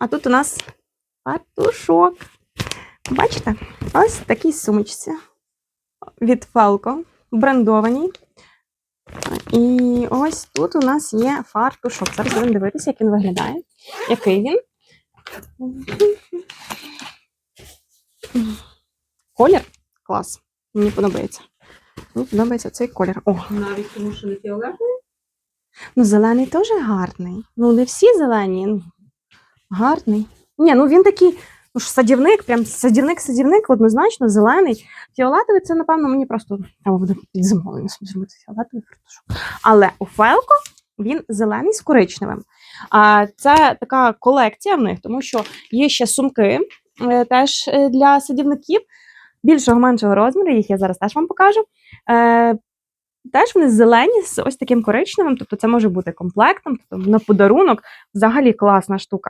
А тут у нас патушок. Бачите? Ось такій сумочці від Falco, брендованій. І ось тут у нас є фартушок. Зараз будемо дивитися, як він виглядає. Який він? Колір? Клас. Мені подобається. Мені подобається цей колір. О, Навіть тому, що не фіолетовий. ну зелений теж гарний. Ну, не всі зелені. Гарний. Ні, ну він такий, ну ж садівник, прям садівник-садівник, однозначно, зелений. Фіолетовий це, напевно, мені просто треба буде під замовлення зробити фіолетовий фартушок. Але у Фелко він зелений з коричневим. А це така колекція в них, тому що є ще сумки е, теж е, для садівників більшого меншого розміру. Їх я зараз теж вам покажу. Е, Теж вони зелені з ось таким коричневим, тобто це може бути комплектом, тобто на подарунок. Взагалі класна штука.